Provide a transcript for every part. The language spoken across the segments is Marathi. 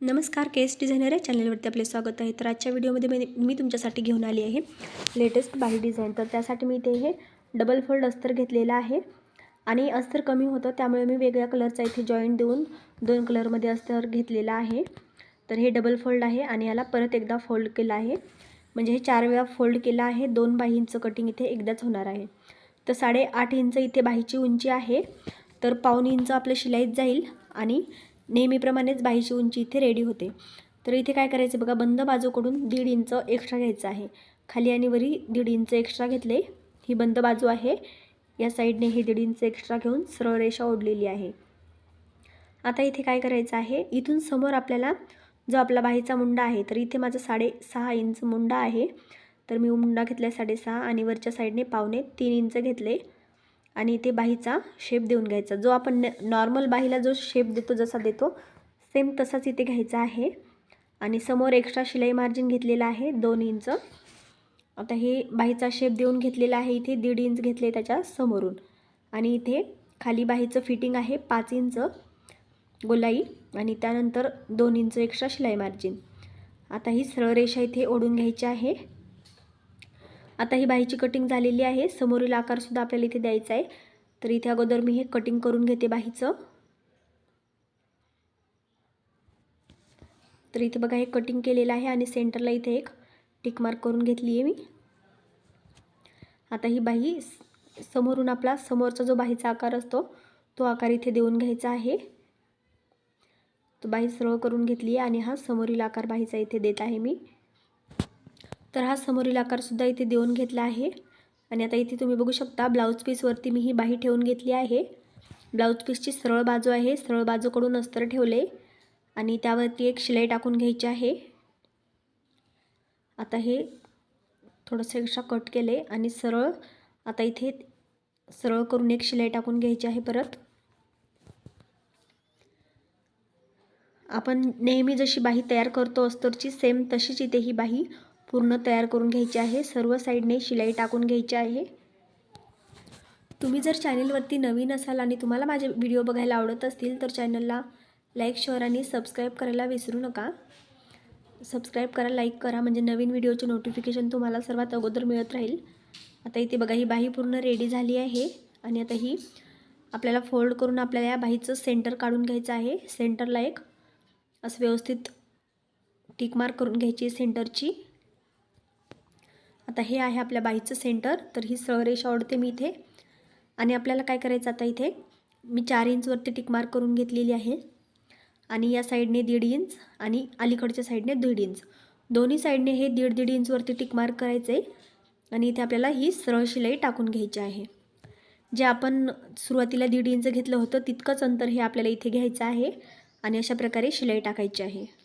नमस्कार केस डिझायनर या चॅनलवरती आपले स्वागत आहे. तर आजच्या व्हिडिओमध्ये मी मी तुमच्यासाठी घेऊन आली आहे लेटेस्ट बाही डिझाईन. तर त्यासाठी मी इथे हे डबल फोल्ड अस्तर घेतलेलं आहे आणि अस्तर कमी होतं त्यामुळे मी वेगळ्या कलरचा इथे जॉईंट देऊन दोन कलरमध्ये अस्तर घेतलेला आहे. तर हे डबल फोल्ड आहे आणि याला परत एकदा फोल्ड केलं आहे. म्हणजे हे चार वेळा फोल्ड केलं आहे. दोन बाहींचं कटिंग इथे एकदाच होणार आहे. तर साडेआठ इंच इथे बाहीची उंची आहे. तर पाऊन इंच आपलं शिलाईत जाईल आणि नेहमीप्रमाणेच बाहीची उंची इथे रेडी होते. तर इथे काय करायचं बघा बंद बाजूकडून दीड इंच एक्स्ट्रा घ्यायचं आहे. खाली आणि वरी दीड इंच एक्स्ट्रा घेतले ही बंद बाजू आहे. या साईडने ही दीड इंच एक्स्ट्रा घेऊन सरळ रेषा ओढलेली आहे. आता इथे काय करायचं आहे इथून समोर आपल्याला जो आपला बाहीचा मुंडा आहे तर इथे माझा साडेसहा इंच मुंडा आहे. तर मी मुंडा घेतला साडेसहा आणि वरच्या साईडने पावणे तीन इंच घेतले. आणि इथे बाहीचा शेप देऊन घ्यायचा. जो आपण नॉर्मल बाहीला जो शेप देतो जसा देतो सेम तसाच इथे घ्यायचा आहे. आणि समोर एक्स्ट्रा शिलाई मार्जिन घेतलेला आहे दोन इंच आता हे बाहीचा शेप देऊन घेतलेला आहे इथे दीड इंच घेतले त्याच्या समोरून. आणि इथे खाली बाहीचं फिटिंग आहे पाच इंच गोलाई. आणि त्यानंतर दोन इंच एक्स्ट्रा शिलाई मार्जिन आता ही सरळ रेषा इथे ओढून घ्यायची आहे. आता ही बाहीची कटिंग झालेली आहे. समोरील आकारसुद्धा आपल्याला इथे द्यायचा आहे. तर इथे अगोदर मी हे कटिंग करून घेते बाहीचं तर इथे बघा हे कटिंग केलेलं आहे आणि सेंटरला इथे एक टिक मार्क करून घेतली आहे मी. आता ही बाही समोरून आपला समोरचा जो बाहीचा आकार असतो तो आकार इथे देऊन घ्यायचा आहे. तो बाही सरळ करून घेतली आहे आणि हा समोरील आकार बाहीचा इथे देत आहे मी. तर हा समोरील आकारसुद्धा इथे देऊन घेतला आहे. आणि आता इथे तुम्ही बघू शकता ब्लाऊज पीसवरती मी ही बाही ठेवून घेतली आहे. ब्लाऊज पीसची सरळ बाजू आहे. सरळ बाजूकडून अस्तर ठेवले. आणि त्यावरती एक शिलाई टाकून घ्यायची आहे. आता हे थोडंसं एक्स्ट्रा कट केले आणि सरळ आता इथे सरळ करून एक शिलाई टाकून घ्यायची आहे परत. आपण नेहमी जशी बाही तयार करतो अस्तरची सेम तशीच इथे ही बाही पूर्ण तयार करून घ्यायची आहे. सर्व साईडने शिलाई टाकून घ्यायची आहे. तुम्ही जर चॅनलवरती नवीन असाल आणि तुम्हाला माझे व्हिडिओ बघायला आवडत असतील तर चॅनलला लाईक शेअर आणि सबस्क्राईब करायला विसरू नका. सबस्क्राईब करा लाईक करा म्हणजे नवीन व्हिडिओचे नोटिफिकेशन तुम्हाला सर्वात अगोदर मिळत राहील. आता इथे बघा ही बाही पूर्ण रेडी झाली आहे आणि आता ही आपल्याला फोल्ड करून आपल्याला या बाहीचं सेंटर काढून घ्यायचं आहे. सेंटरला एक असं व्यवस्थित टिकमार्क करून घ्यायची सेंटरची. आता हे आहे आपल्या बाईचं सेंटर तर ही सरळ रेषा ओढते मी इथे. आणि आपल्याला काय करायचं आता इथे? मी चार इंचवरती टिक मार्क करून घेतलेली आहे. आणि या साईडने दीड इंच आणि अलीकडच्या साईडने दीड इंच दोन्ही साईडने हे दीड दीड इंचवरती टिक मार्क करायचं आहे. आणि इथे आपल्याला ही सरळ शिलाई टाकून घ्यायची आहे. जे आपण सुरुवातीला दीड इंच घेतलं होतं तितकंच अंतर हे आपल्याला इथे घ्यायचं आहे. आणि अशा प्रकारे शिलाई टाकायची आहे.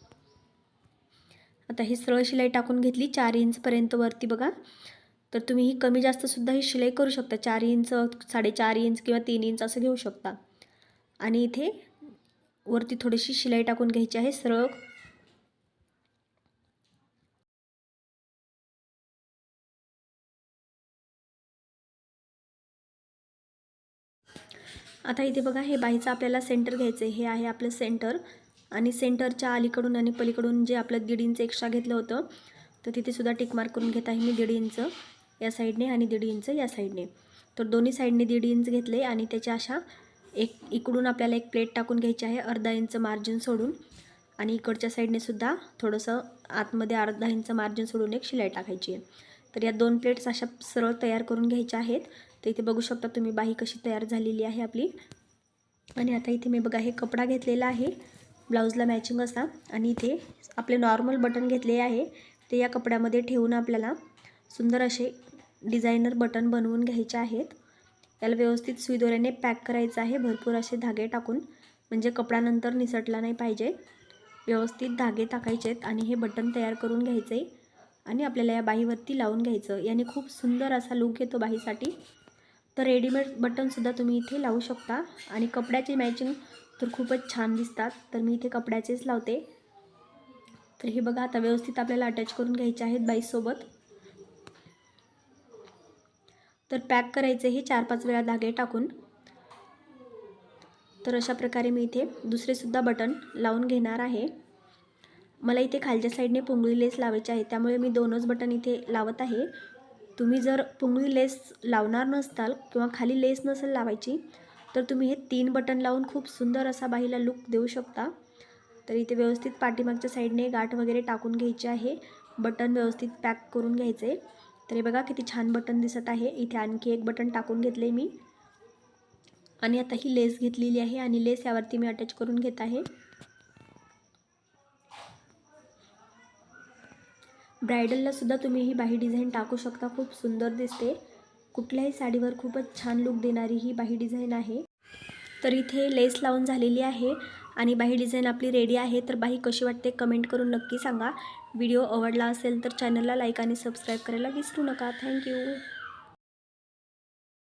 आता ही सरळ शिलाई टाकून घेतली चार इंचपर्यंत वरती बघा. तर तुम्ही ही कमी जास्तसुद्धा ही शिलाई करू शकता. चार इंच साडेचार इंच किंवा तीन इंच असं घेऊ शकता. आणि इथे वरती थोडीशी शिलाई टाकून घ्यायची आहे सरळ. आता इथे बघा हे बाईचं आपल्याला सेंटर घ्यायचं आहे हे आहे आपलं सेंटर आणि सेंटरच्या अलीकडून आणि पलीकडून जे आपलं दीड इंच एक्स्ट्रा घेतलं होतं तर तिथे सुद्धा टिक मार्क करून घेत आहे मी दीड इंच या साईडने आणि दीड इंच या साईडने. तर दोन्ही साईडने दीड इंच घेतले आणि त्याच्या अशा एक इकडून आपल्याला एक प्लेट टाकून घ्यायची आहे अर्धा इंच मार्जिन सोडून. आणि इकडच्या साईडने सुद्धा थोडंसं आतमध्ये अर्धा इंच मार्जिन सोडून एक शिलाई टाकायची आहे. तर या दोन प्लेट्स अशा सरळ तयार करून घ्यायच्या आहेत. तर इथे बघू शकता तुम्ही बाही कशी तयार झालेली आहे आपली. आणि आता इथे मी बघा हे कपडा घेतलेला आहे. ब्लाऊजला मॅचिंग असा आणि इथे आपले नॉर्मल बटन घेतले आहे. ते या कपड्यामध्ये ठेवून आपल्याला सुंदर असे डिझायनर बटन बनवून घ्यायचे आहेत. याला व्यवस्थित सुईदोऱ्याने पॅक करायचं आहे. भरपूर असे धागे टाकून. म्हणजे कपड्यानंतर निसटला नाही पाहिजे. व्यवस्थित धागे टाकायचे आहेत आणि हे बटन तयार करून घ्यायचं आहे आणि आपल्याला या बाहीवरती लावून घ्यायचं. याने खूप सुंदर असा लुक येतो बाहीसाठी. तर रेडीमेड बटनसुद्धा तुम्ही इथे लावू शकता. आणि कपड्याची मॅचिंग तर खूपच छान दिसतात. तर मी इथे कपड्याचेच लावते. तर हे बघा आता व्यवस्थित आपल्याला अटॅच करून घ्यायचे आहेत बाईसोबत. तर पॅक करायचे हे चार पाच वेळा धागे टाकून. तर अशा प्रकारे मी इथे दुसरेसुद्धा बटन लावून घेणार आहे. मला इथे खालच्या साईडने पुंगळी लेस लावायची आहे. त्यामुळे मी दोनच बटन इथे लावत आहे. तुम्ही जर पुंगळी लेस लावणार नसताल किंवा खाली लेस नसेल लावायची तर तुम्ही हे तीन बटन लावून खूप सुंदर असा बाहीला लुक देऊ शकता. तर इथे व्यवस्थित पाठीमागच्या साईडने गाठ वगैरे टाकून घ्यायची आहे. बटन व्यवस्थित पॅक करून घ्यायचे. तर हे बघा किती छान बटन दिसत आहे. इथे आणखी एक बटन टाकून घेतले मी. आणि आता ही लेस घेतलेली आहे आणि लेस यावरती मी अटॅच करून घेत आहे. ब्रायडलला सुद्धा तुम्ही ही बाही डिझाईन टाकू शकता. खूप सुंदर दिसते. कुठल्याही साडीवर खूपच छान लुक देणारी ही बाही डिझाईन आहे. तर इथे लेस लावून झालेली आहे आणि बाही डिझाईन आपली रेडी आहे. तर बाही कशी वाटते कमेंट करून नक्की सांगा. व्हिडिओ आवडला असेल तर चॅनलला लाईक आणि सबस्क्राईब करायला विसरू नका. थँक्यू